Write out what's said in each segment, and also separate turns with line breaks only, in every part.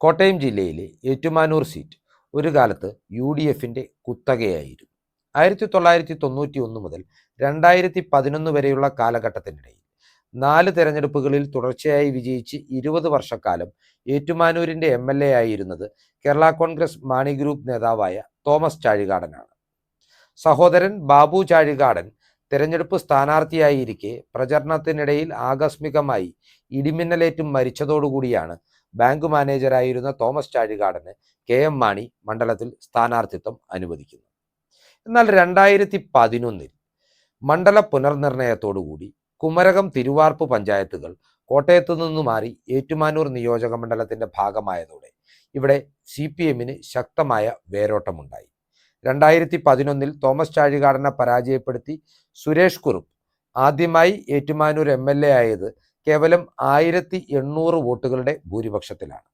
കോട്ടയം ജില്ലയിലെ ഏറ്റുമാനൂർ സീറ്റ് ഒരു കാലത്ത് യു ഡി എഫിന്റെ കുത്തകയായിരുന്നു. ആയിരത്തി തൊള്ളായിരത്തി തൊണ്ണൂറ്റി ഒന്ന് മുതൽ രണ്ടായിരത്തി പതിനൊന്ന് വരെയുള്ള കാലഘട്ടത്തിനിടയിൽ നാല് തെരഞ്ഞെടുപ്പുകളിൽ തുടർച്ചയായി വിജയിച്ച് ഇരുപത് വർഷക്കാലം ഏറ്റുമാനൂരിന്റെ എം എൽ എ ആയിരുന്നത് കേരള കോൺഗ്രസ് മാണി ഗ്രൂപ്പ് നേതാവായ തോമസ് ചാഴികാടനാണ്. സഹോദരൻ ബാബു ചാഴികാടൻ തെരഞ്ഞെടുപ്പ് സ്ഥാനാർത്ഥിയായിരിക്കെ പ്രചരണത്തിനിടയിൽ ആകസ്മികമായി ഇടിമിന്നലേറ്റും മരിച്ചതോടുകൂടിയാണ് ബാങ്ക് മാനേജരായിരുന്ന തോമസ് ചാഴികാടന് കെ എം മാണി മണ്ഡലത്തിൽ സ്ഥാനാർത്ഥിത്വം അനുവദിക്കുന്നു. എന്നാൽ രണ്ടായിരത്തി പതിനൊന്നിൽ മണ്ഡല പുനർനിർണയത്തോടുകൂടി കുമരകം തിരുവാർപ്പ് പഞ്ചായത്തുകൾ കോട്ടയത്തു നിന്ന് മാറി ഏറ്റുമാനൂർ നിയോജക മണ്ഡലത്തിന്റെ ഭാഗമായതോടെ ഇവിടെ സി പി എമ്മിന് ശക്തമായ വേരോട്ടമുണ്ടായി. രണ്ടായിരത്തി പതിനൊന്നിൽ തോമസ് ചാഴികാടനെ പരാജയപ്പെടുത്തി സുരേഷ് കുറുപ്പ് ആദ്യമായി ഏറ്റുമാനൂർ എം എൽ എ ആയത് കേവലം ആയിരത്തി എണ്ണൂറ് വോട്ടുകളുടെ ഭൂരിപക്ഷത്തിലാണ്.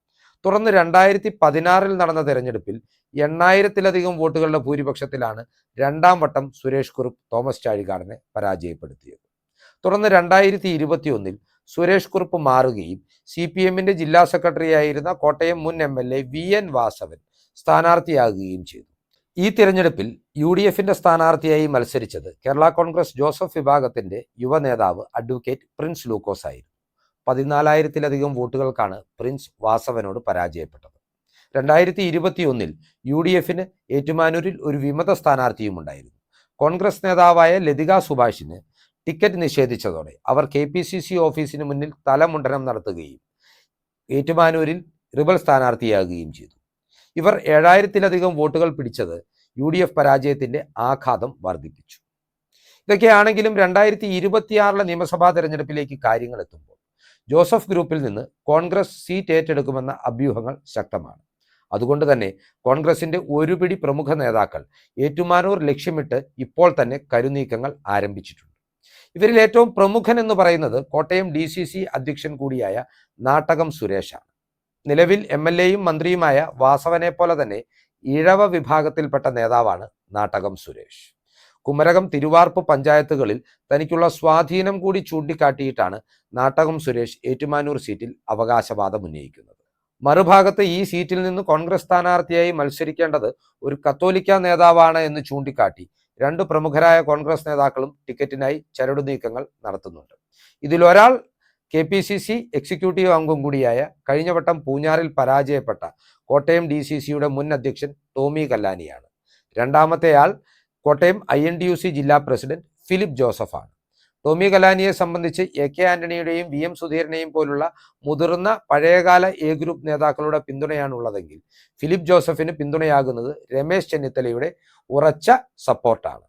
തുടർന്ന് രണ്ടായിരത്തി പതിനാറിൽ നടന്ന തെരഞ്ഞെടുപ്പിൽ എണ്ണായിരത്തിലധികം വോട്ടുകളുടെ ഭൂരിപക്ഷത്തിലാണ് രണ്ടാം വട്ടം സുരേഷ് കുറുപ്പ് തോമസ് ചാഴികാടനെ പരാജയപ്പെടുത്തിയത്. തുടർന്ന് രണ്ടായിരത്തി ഇരുപത്തി ഒന്നിൽ സുരേഷ് കുറുപ്പ് മാറുകയും സി പി എമ്മിന്റെ ജില്ലാ സെക്രട്ടറി ആയിരുന്ന കോട്ടയം മുൻ M L A V N Vasavan സ്ഥാനാർത്ഥിയാകുകയും ചെയ്തു. ഈ തിരഞ്ഞെടുപ്പിൽ യു ഡി എഫിന്റെ സ്ഥാനാർത്ഥിയായി മത്സരിച്ചത് കേരള കോൺഗ്രസ് ജോസഫ് വിഭാഗത്തിന്റെ യുവ നേതാവ് അഡ്വക്കേറ്റ് പ്രിൻസ് ലൂക്കോസ് ആയിരുന്നു. പതിനാലായിരത്തിലധികം വോട്ടുകൾക്കാണ് പ്രിൻസ് വാസവനോട് പരാജയപ്പെട്ടത്. രണ്ടായിരത്തി ഇരുപത്തി ഒന്നിൽ യു ഡി എഫിന് ഏറ്റുമാനൂരിൽ ഒരു വിമത സ്ഥാനാർത്ഥിയും ഉണ്ടായിരുന്നു. കോൺഗ്രസ് നേതാവായ ലതിക സുഭാഷിന് ടിക്കറ്റ് നിഷേധിച്ചതോടെ അവർ കെ പി സി സി ഓഫീസിന് മുന്നിൽ തലമുണ്ടനം നടത്തുകയും ഏറ്റുമാനൂരിൽ റിബൽ സ്ഥാനാർത്ഥിയാകുകയും ചെയ്തു. ഇവർ ഏഴായിരത്തിലധികം വോട്ടുകൾ പിടിച്ചത് യു ഡി എഫ് പരാജയത്തിന്റെ ആഘാതം വർദ്ധിപ്പിച്ചു. ഇതൊക്കെയാണെങ്കിലും രണ്ടായിരത്തി ഇരുപത്തിയാറിലെ നിയമസഭാ തെരഞ്ഞെടുപ്പിലേക്ക് കാര്യങ്ങൾ എത്തുമ്പോൾ ജോസഫ് ഗ്രൂപ്പിൽ നിന്ന് കോൺഗ്രസ് സീറ്റ് ഏറ്റെടുക്കുമെന്ന അഭ്യൂഹങ്ങൾ ശക്തമാണ്. അതുകൊണ്ട് തന്നെ കോൺഗ്രസിന്റെ ഒരുപിടി പ്രമുഖ നേതാക്കൾ ഏറ്റുമാനൂർ ലക്ഷ്യമിട്ട് ഇപ്പോൾ തന്നെ കരുനീക്കങ്ങൾ ആരംഭിച്ചിട്ടുണ്ട്. ഇവരിൽ ഏറ്റവും പ്രമുഖൻ എന്ന് പറയുന്നത് കോട്ടയം ഡി അധ്യക്ഷൻ കൂടിയായ നാട്ടകം സുരേഷാണ്. നിലവിൽ എം എൽ എയും മന്ത്രിയുമായ വാസവനെ പോലെ തന്നെ ഇഴവ വിഭാഗത്തിൽപ്പെട്ട നേതാവാണ് നാട്ടകം സുരേഷ്. കുമരകം തിരുവാർപ്പ് പഞ്ചായത്തുകളിൽ തനിക്കുള്ള സ്വാധീനം കൂടി ചൂണ്ടിക്കാട്ടിയിട്ടാണ് നാട്ടകം സുരേഷ് ഏറ്റുമാനൂർ സീറ്റിൽ അവകാശവാദം ഉന്നയിക്കുന്നത്. മറുഭാഗത്ത് ഈ സീറ്റിൽ നിന്ന് കോൺഗ്രസ് സ്ഥാനാർത്ഥിയായി മത്സരിക്കേണ്ടത് ഒരു കത്തോലിക്ക നേതാവാണ് എന്ന് ചൂണ്ടിക്കാട്ടി രണ്ട് പ്രമുഖരായ കോൺഗ്രസ് നേതാക്കളും ടിക്കറ്റിനായി ചരടു നീക്കങ്ങൾ നടത്തുന്നുണ്ട്. ഇതിലൊരാൾ K P C C executive അംഗം കൂടിയായ കഴിഞ്ഞ വട്ടം പൂഞ്ഞാറിൽ പരാജയപ്പെട്ട കോട്ടയം ഡി സി സിയുടെ മുൻ അധ്യക്ഷൻ ടോമി കല്ലാനിയാണ്. രണ്ടാമത്തെയാൾ Kottayam I N D U C ജില്ലാ പ്രസിഡന്റ് ഫിലിപ്പ് ജോസഫാണ്. ടോമി കലാനിയെ സംബന്ധിച്ച് എ കെ ആന്റണിയുടെയും വി എം സുധീരനെയും പോലുള്ള മുതിർന്ന പഴയകാല എ ഗ്രൂപ്പ് നേതാക്കളുടെ പിന്തുണയാണ് ഉള്ളതെങ്കിൽ ഫിലിപ്പ് ജോസഫിന് പിന്തുണയാകുന്നത് രമേശ് ചെന്നിത്തലയുടെ ഉറച്ച സപ്പോർട്ടാണ്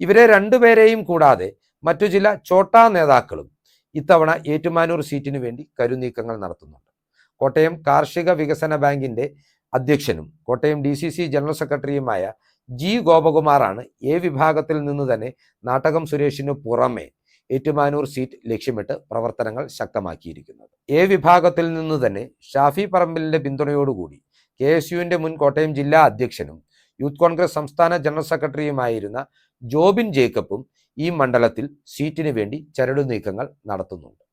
ഇവരെ രണ്ടുപേരെയും കൂടാതെ മറ്റു ചില ചോട്ടാ നേതാക്കളും ഇത്തവണ ഏറ്റുമാനൂർ സീറ്റിനു വേണ്ടി കരുനീക്കങ്ങൾ നടത്തുന്നുണ്ട്. കോട്ടയം കാർഷിക വികസന ബാങ്കിന്റെ അധ്യക്ഷനും Kottayam D C C general സെക്രട്ടറിയുമായ ജി ഗോപകുമാറാണ് എ വിഭാഗത്തിൽ നിന്ന് തന്നെ നാടകം സുരേഷിന് പുറമെ ഏറ്റുമാനൂർ സീറ്റ് ലക്ഷ്യമിട്ട് പ്രവർത്തനങ്ങൾ ശക്തമാക്കിയിരിക്കുന്നത്. എ വിഭാഗത്തിൽ നിന്ന് തന്നെ ഷാഫി പറമ്പിലിന്റെ പിന്തുണയോടുകൂടി കെ എസ് യുവിന്റെ മുൻ കോട്ടയം ജില്ലാ അധ്യക്ഷനും യൂത്ത് കോൺഗ്രസ് സംസ്ഥാന ജനറൽ സെക്രട്ടറിയുമായിരുന്ന ജോബിൻ ജേക്കബും ഈ മണ്ഡലത്തിൽ സീറ്റിന് വേണ്ടി ചരടു നീക്കങ്ങൾ നടത്തുന്നുണ്ട്.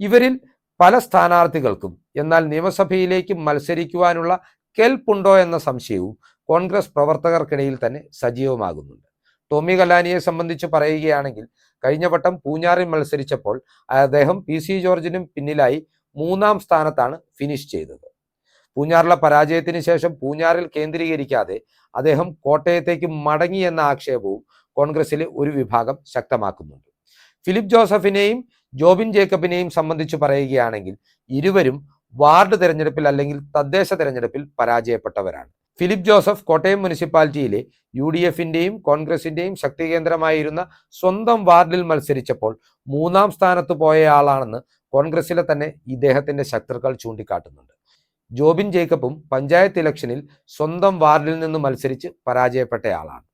ഇവരിൽ പല സ്ഥാനാർത്ഥികൾക്കും എന്നാൽ നിയമസഭയിലേക്ക് മത്സരിക്കുവാനുള്ള കെൽപ്പുണ്ടോ എന്ന സംശയവും കോൺഗ്രസ് പ്രവർത്തകർക്കിടയിൽ തന്നെ സജീവമാകുന്നുണ്ട്. ടോമി കലാനിയെ സംബന്ധിച്ച് പറയുകയാണെങ്കിൽ കഴിഞ്ഞ വട്ടം പൂഞ്ഞാറിൽ മത്സരിച്ചപ്പോൾ അദ്ദേഹം പി സി ജോർജിനും പിന്നിലായി മൂന്നാം സ്ഥാനത്താണ് ഫിനിഷ് ചെയ്തത്. പൂഞ്ഞാറിലെ പരാജയത്തിന് ശേഷം പൂഞ്ഞാറിൽ കേന്ദ്രീകരിക്കാതെ അദ്ദേഹം കോട്ടയത്തേക്ക് മടങ്ങി എന്ന ആക്ഷേപവും കോൺഗ്രസിലെ ഒരു വിഭാഗം ശക്തമാക്കുന്നുണ്ട്. ഫിലിപ്പ് ജോസഫിനെയും ജോബിൻ ജേക്കബിനെയും സംബന്ധിച്ച് പറയുകയാണെങ്കിൽ ഇരുവരും വാർഡ് തെരഞ്ഞെടുപ്പിൽ അല്ലെങ്കിൽ തദ്ദേശ തെരഞ്ഞെടുപ്പിൽ പരാജയപ്പെട്ടവരാണ്. ഫിലിപ്പ് ജോസഫ് കോട്ടയം മുനിസിപ്പാലിറ്റിയിലെ യു ഡി എഫിന്റെയും കോൺഗ്രസിന്റെയും ശക്തി കേന്ദ്രമായിരുന്ന സ്വന്തം വാർഡിൽ മത്സരിച്ചപ്പോൾ മൂന്നാം സ്ഥാനത്ത് പോയ ആളാണെന്ന് കോൺഗ്രസിലെ തന്നെ ഇദ്ദേഹത്തിന്റെ ശത്രുക്കൾ ചൂണ്ടിക്കാട്ടുന്നുണ്ട്. ജോബിൻ ജേക്കബും പഞ്ചായത്ത് ഇലക്ഷനിൽ സ്വന്തം വാർഡിൽ നിന്ന് മത്സരിച്ച് പരാജയപ്പെട്ടയാളാണ്.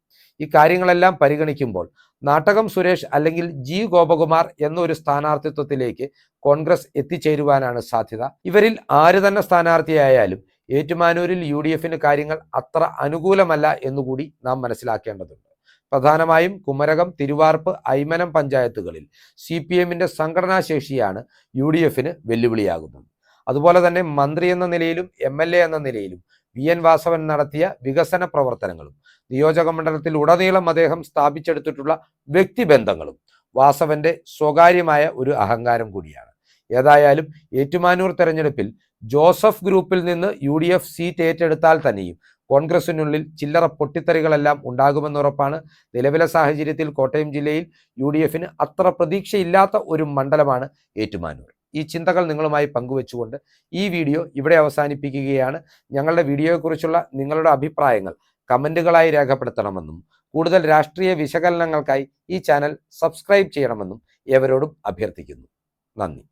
ഈ കാര്യങ്ങളെല്ലാം പരിഗണിക്കുമ്പോൾ നാട്ടകം സുരേഷ് അല്ലെങ്കിൽ ജി ഗോപകുമാർ എന്നൊരു സ്ഥാനാർത്ഥിത്വത്തിലേക്ക് കോൺഗ്രസ് എത്തിച്ചേരുവാനാണ് സാധ്യത. ഇവരിൽ ആര് തന്നെ സ്ഥാനാർത്ഥിയായാലും ഏറ്റുമാനൂരിൽ യു ഡി എഫിന് കാര്യങ്ങൾ അത്ര അനുകൂലമല്ല എന്നുകൂടി നാം മനസ്സിലാക്കേണ്ടതുണ്ട്. പ്രധാനമായും കുമരകം തിരുവാർപ്പ് ഐമനം പഞ്ചായത്തുകളിൽ സി പി എമ്മിന്റെ സംഘടനാ ശേഷിയാണ് യു ഡി എഫിന് വെല്ലുവിളിയാകുന്നത്. അതുപോലെ തന്നെ മന്ത്രി എന്ന നിലയിലും എം എന്ന നിലയിലും വി എൻ വാസവൻ നടത്തിയ വികസന പ്രവർത്തനങ്ങളും നിയോജക മണ്ഡലത്തിൽ ഉടനീളം അദ്ദേഹം സ്ഥാപിച്ചെടുത്തിട്ടുള്ള വ്യക്തിബന്ധങ്ങളും വാസവന്റെ സ്വകാര്യമായ ഒരു അഹങ്കാരം കൂടിയാണ്. ഏതായാലും ഏറ്റുമാനൂർ തെരഞ്ഞെടുപ്പിൽ ജോസഫ് ഗ്രൂപ്പിൽ നിന്ന് യു ഡി എഫ് സീറ്റ് ഏറ്റെടുത്താൽ തന്നെയും കോൺഗ്രസിനുള്ളിൽ ചില്ലറ പൊട്ടിത്തെറികളെല്ലാം ഉണ്ടാകുമെന്നുറപ്പാണ് നിലവിലെ സാഹചര്യത്തിൽ കോട്ടയം ജില്ലയിൽ യു അത്ര പ്രതീക്ഷയില്ലാത്ത ഒരു മണ്ഡലമാണ് ഏറ്റുമാനൂർ. ഈ ചിന്തകൾ നിങ്ങളുമായി പങ്കുവെച്ചുകൊണ്ട് ഈ വീഡിയോ ഇവിടെ അവസാനിപ്പിക്കുകയാണ്. ഞങ്ങളുടെ വീഡിയോയെക്കുറിച്ചുള്ള നിങ്ങളുടെ അഭിപ്രായങ്ങൾ കമന്റുകളായി രേഖപ്പെടുത്തണമെന്നും കൂടുതൽ രാഷ്ട്രീയ വിശകലനങ്ങൾക്കായി ഈ ചാനൽ സബ്സ്ക്രൈബ് ചെയ്യണമെന്നും ഏവരോടും അഭ്യർത്ഥിക്കുന്നു. നന്ദി.